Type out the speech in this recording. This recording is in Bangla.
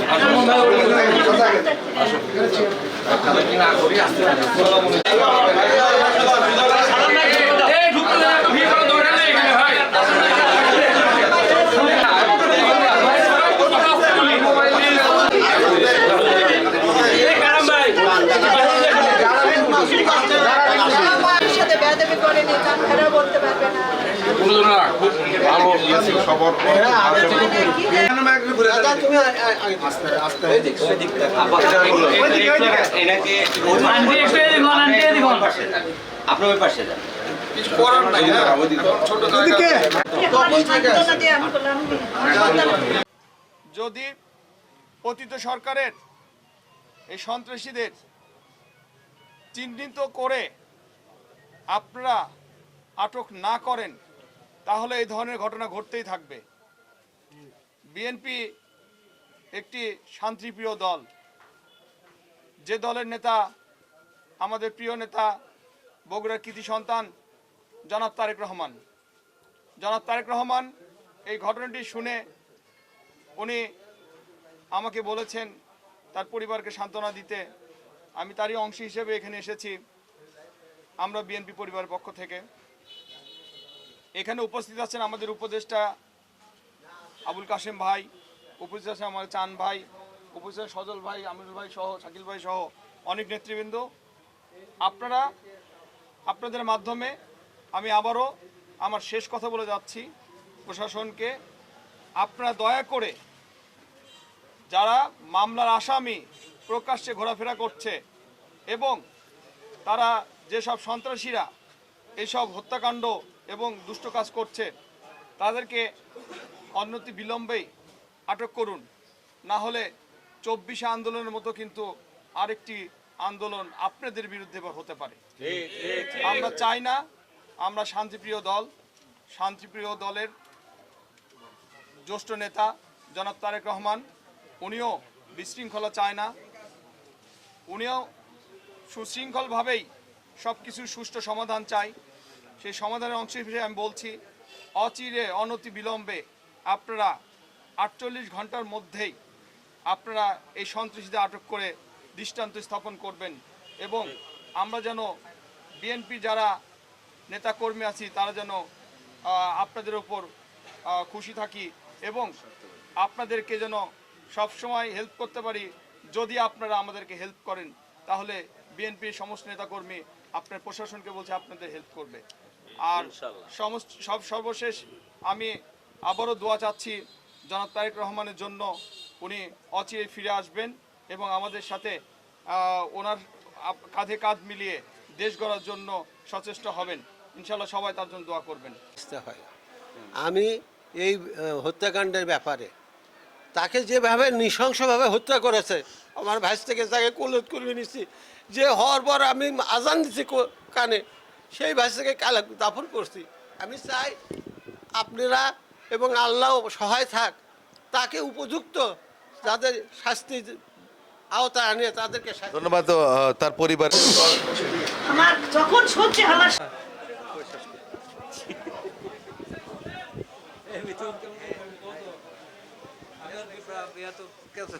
আমার বলতে পারবে না। আপনার ওই পাশে যান। কিছু করার নাই। ছোট যদি পতিত সরকারের এই সন্ত্রাসীদের চিহ্নিত করে আপনারা আটক না করেন, তাহলে এই ধরনের ঘটনা ঘটতেই থাকবে। বিএনপি একটি শান্তিপ্রিয় দল। যে দলের নেতা, আমাদের প্রিয় নেতা, বগুড়ার কৃতি সন্তান জনাব তারেক রহমান। জনাব তারেক রহমান, এই ঘটনাটি শুনে উনি আমাকে বলেছেন, তার পরিবারকে সান্ত্বনা দিতে। আমি তারই অংশ হিসেবে এখানে এসেছি। আমরা বিএনপি পরিবারের পক্ষ থেকে। এখানে উপস্থিত আছেন আমাদের উপদেষ্টা আবুল কাশেম ভাই, উপস্থিত আছেন আমাদের চান ভাই, উপস্থিত সজল ভাই, আমিরুল ভাই সহ, শাকিল ভাই সহ অনেক নেতৃবৃন্দ। আপনারা আপনাদের মাধ্যমে আমি আবারও আমার শেষ কথা বলে যাচ্ছি প্রশাসনকে। আপনারা দয়া করে যারা মামলার আসামি প্রকাশ্যে ঘোরাফেরা করছে এবং তারা যেসব সন্ত্রাসীরা এইসব হত্যাকাণ্ড এবং দুষ্ট কাজ করছে, তাদেরকে অন্যতি বিলম্বেই আটক করুন। না হলে চব্বিশে আন্দোলনের মতো কিন্তু আরেকটি আন্দোলন আপনাদের বিরুদ্ধে হতে পারে। আমরা চাই না, আমরা শান্তিপ্রিয় দল, শান্তিপ্রিয় দলের জ্যেষ্ঠ নেতা জনাব তারেক রহমান, উনিও বিশৃঙ্খলা চায় না, উনিও সুশৃঙ্খলভাবেই সব কিছুর সুষ্ঠু সমাধান চাই। সেই সমাধানের অংশ হিসেবে আমি বলছি, অচিরে, অনতি বিলম্বে আপনারা আটচল্লিশ ঘণ্টার মধ্যেই আপনারা এই সন্ত্রাসীদের আটক করে দৃষ্টান্ত স্থাপন করবেন এবং আমরা যেন বিএনপি যারা নেতাকর্মী আছি, তারা যেন আপনাদের ওপর খুশি থাকি এবং আপনাদেরকে যেন সবসময় হেল্প করতে পারি, যদি আপনারা আমাদেরকে হেল্প করেন। তাহলে বিএনপির সমস্ত নেতাকর্মী আপনার প্রশাসনকে বলছে আপনাদের হেল্প করবে। আর সমস্ত সব সর্বশেষ আমি আবারও দোয়া চাচ্ছি জনাব তারেক রহমানের জন্য উনি অচিরে ফিরে আসবেন এবং আমাদের সাথে ওনার কাঁধে কাঁধ মিলিয়ে দেশ গড়ার জন্য সচেষ্ট হবেন। ইনশাল্লাহ সবাই তার জন্য দোয়া করবেন। আমি এই হত্যাকাণ্ডের ব্যাপারে তাকে যেভাবে নৃশংসভাবে হত্যা করেছে আমার ভাইস থেকে তাকে কলত করে নিচ্ছি যে হওয়ার পর আমি আজান দিচ্ছি কো- কানে সেই ভাইস থেকে কালা দাফন করছি। আমি চাই আপনারা এবং আল্লাহ সহায় থাক তাকে উপযুক্ত যাদের শাস্তি আওতায় আনে তাদেরকে ধন্যবাদ তার পরিবার আমার যখন সহ্য আমার Ja tu, keď sa...